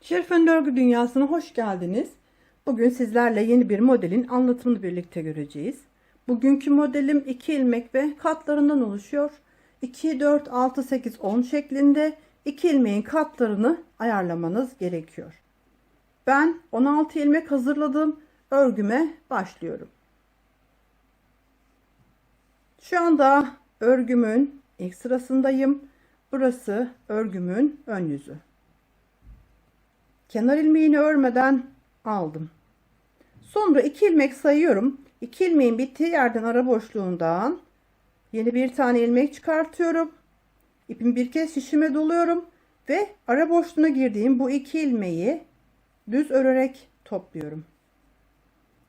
Şerife'nin örgü dünyasına hoş geldiniz. Bugün sizlerle yeni bir modelin anlatımını birlikte göreceğiz. Bugünkü modelim 2 ilmek ve katlarından oluşuyor. 2, 4, 6, 8, 10 şeklinde 2 ilmeğin katlarını ayarlamanız gerekiyor. Ben 16 ilmek hazırladım. Örgüme başlıyorum. Şu anda örgümün ilk sırasındayım. Burası örgümün ön yüzü. Kenar ilmeğini örmeden aldım. Sonra iki ilmek sayıyorum. İki ilmeğin bittiği yerden ara boşluğundan yeni bir tane ilmek çıkartıyorum. İpimi bir kez şişime doluyorum ve ara boşluğuna girdiğim bu iki ilmeği düz örerek topluyorum.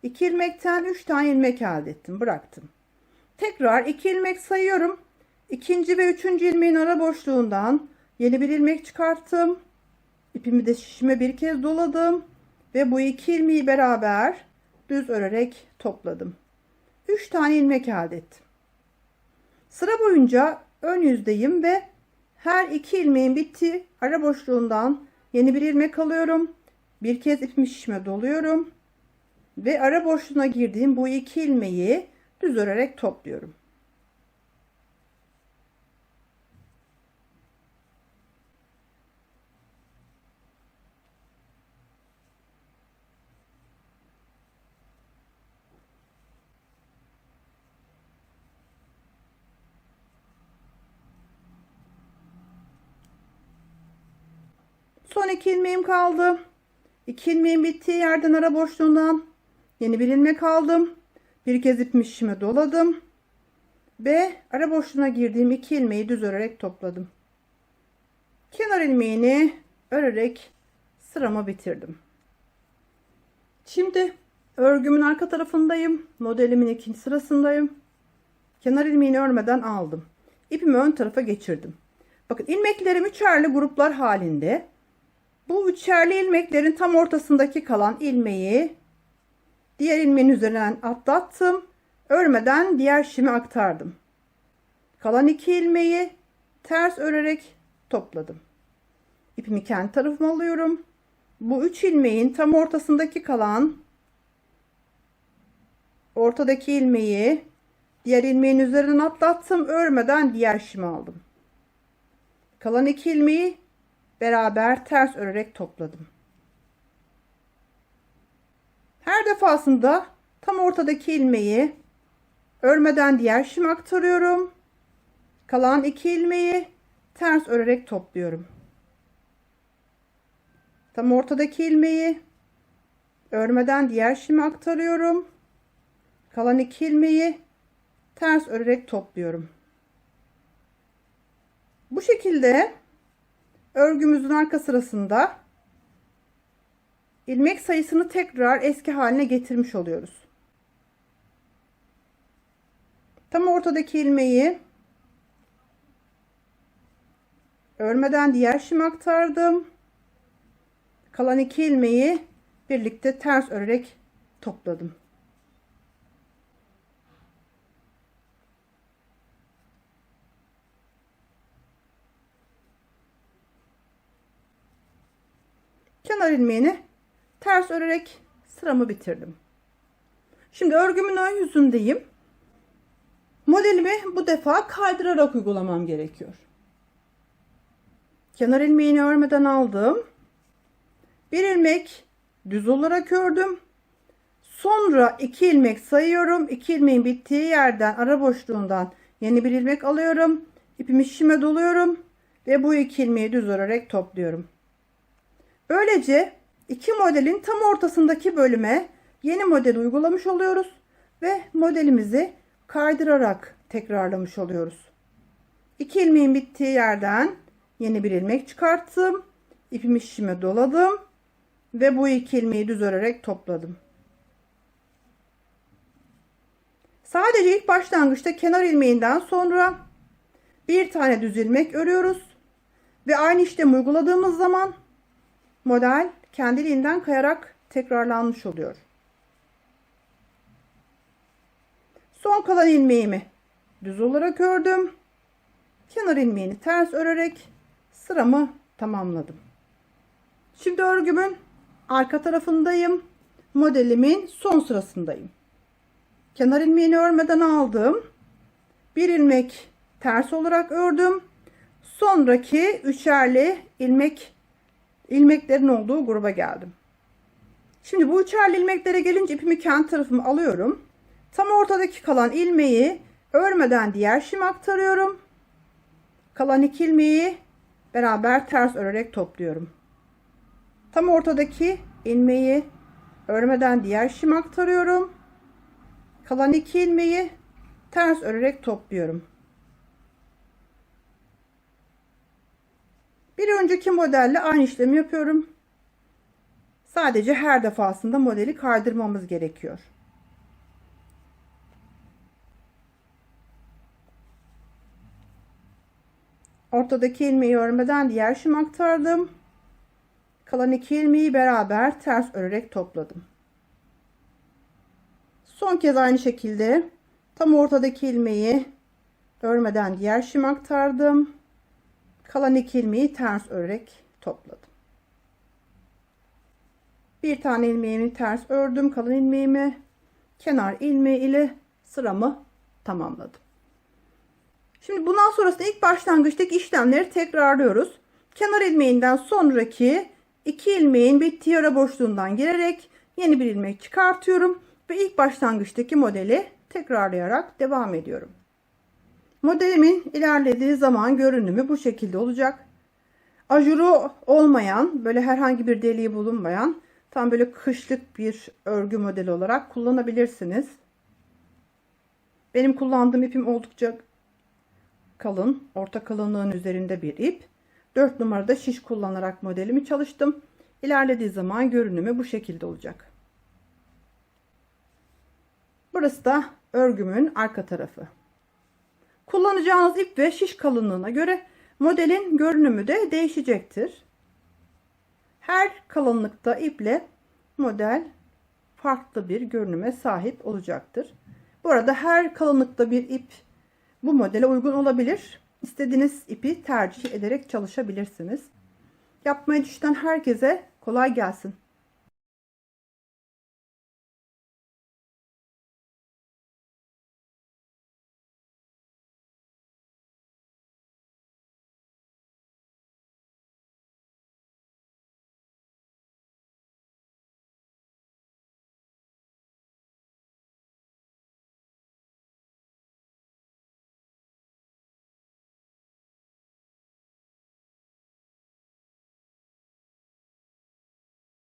İki ilmekten üç tane ilmek elde ettim. Bıraktım. Tekrar iki ilmek sayıyorum. İkinci ve üçüncü ilmeğin ara boşluğundan yeni bir ilmek çıkarttım. İpimi de şişime bir kez doladım ve bu iki ilmeği beraber düz örerek topladım. 3 tane ilmek elde ettim. Sıra boyunca ön yüzdeyim ve her iki ilmeğin bittiği ara boşluğundan yeni bir ilmek alıyorum. Bir kez ipimi şişime doluyorum ve ara boşluğuna girdiğim bu iki ilmeği düz örerek topluyorum. Son iki ilmeğim kaldı. İki ilmeğin bittiği yerden ara boşluğundan yeni bir ilmek aldım. Bir kez ipimi şişime doladım. Ve ara boşluğuna girdiğim iki ilmeği düz örerek topladım. Kenar ilmeğini örerek sıramı bitirdim. Şimdi örgümün arka tarafındayım. Modelimin ikinci sırasındayım. Kenar ilmeğini örmeden aldım. İpimi ön tarafa geçirdim. Bakın ilmeklerim üçerli gruplar halinde. Bu üçerli ilmeklerin tam ortasındaki kalan ilmeği diğer ilmeğin üzerinden atlattım. Örmeden diğer şimi aktardım. Kalan iki ilmeği ters örerek topladım. İpimi kendi tarafıma alıyorum. Bu üç ilmeğin tam ortasındaki kalan ortadaki ilmeği diğer ilmeğin üzerinden atlattım. Örmeden diğer şimi aldım. Kalan iki ilmeği beraber ters örerek topladım. Her defasında tam ortadaki ilmeği örmeden diğer şime aktarıyorum. Kalan iki ilmeği ters örerek topluyorum. Tam ortadaki ilmeği örmeden diğer şime aktarıyorum. Kalan iki ilmeği ters örerek topluyorum. Bu şekilde örgümüzün arka sırasında ilmek sayısını tekrar eski haline getirmiş oluyoruz. Tam ortadaki ilmeği örmeden diğer şim aktardım. Kalan iki ilmeği birlikte ters örerek topladım. Kenar ilmeğini ters örerek sıramı bitirdim. Şimdi örgümün ön yüzündeyim. Modelimi bu defa kaydırarak uygulamam gerekiyor. Kenar ilmeğini örmeden aldım. Bir ilmek düz olarak ördüm. Sonra iki ilmek sayıyorum. İki ilmeğin bittiği yerden ara boşluğundan yeni bir ilmek alıyorum. İpimi şişime doluyorum ve bu iki ilmeği düz örerek topluyorum. Böylece iki modelin tam ortasındaki bölüme yeni model uygulamış oluyoruz ve modelimizi kaydırarak tekrarlamış oluyoruz. İki ilmeğin bittiği yerden yeni bir ilmek çıkarttım. İpimi şişime doladım ve bu iki ilmeği düz örerek topladım. Sadece ilk başlangıçta kenar ilmeğinden sonra bir tane düz ilmek örüyoruz ve aynı işlemi uyguladığımız zaman model kendiliğinden kayarak tekrarlanmış oluyor. Son kalan ilmeğimi düz olarak ördüm. Kenar ilmeğini ters örerek sıramı tamamladım. Şimdi örgümün arka tarafındayım. Modelimin son sırasındayım. Kenar ilmeğini örmeden aldım. Bir ilmek ters olarak ördüm. Sonraki üçerli ilmek ilmeklerin olduğu gruba geldim. Şimdi bu üçerli ilmeklere gelince ipimi kendi tarafıma alıyorum. Tam ortadaki kalan ilmeği örmeden diğer şim aktarıyorum. Kalan iki ilmeği beraber ters örerek topluyorum. Tam ortadaki ilmeği örmeden diğer şim aktarıyorum. Kalan iki ilmeği ters örerek topluyorum. Bir önceki modelle aynı işlemi yapıyorum. Sadece her defasında modeli kaydırmamız gerekiyor. Ortadaki ilmeği örmeden diğer şim aktardım. Kalan iki ilmeği beraber ters örerek topladım. Son kez aynı şekilde tam ortadaki ilmeği örmeden diğer şim aktardım. Kalan iki ilmeği ters örerek topladım. Bir tane ilmeğimi ters ördüm. Kalan ilmeğimi kenar ilmeği ile sıramı tamamladım. Şimdi bundan sonrasında ilk başlangıçtaki işlemleri tekrarlıyoruz. Kenar ilmeğinden sonraki iki ilmeğin bittiği ara boşluğundan girerek yeni bir ilmek çıkartıyorum ve ilk başlangıçtaki modeli tekrarlayarak devam ediyorum. Modelimin ilerlediği zaman görünümü bu şekilde olacak. Ajuru olmayan, böyle herhangi bir deliği bulunmayan, tam böyle kışlık bir örgü modeli olarak kullanabilirsiniz. Benim kullandığım ipim oldukça kalın, orta kalınlığın üzerinde bir ip. 4 numarada şiş kullanarak modelimi çalıştım. İlerlediği zaman görünümü bu şekilde olacak. Burası da örgümün arka tarafı. Kullanacağınız ip ve şiş kalınlığına göre modelin görünümü de değişecektir. Her kalınlıkta iple model farklı bir görünüme sahip olacaktır. Bu arada her kalınlıkta bir ip bu modele uygun olabilir. İstediğiniz ipi tercih ederek çalışabilirsiniz. Yapmayı düşünen herkese kolay gelsin.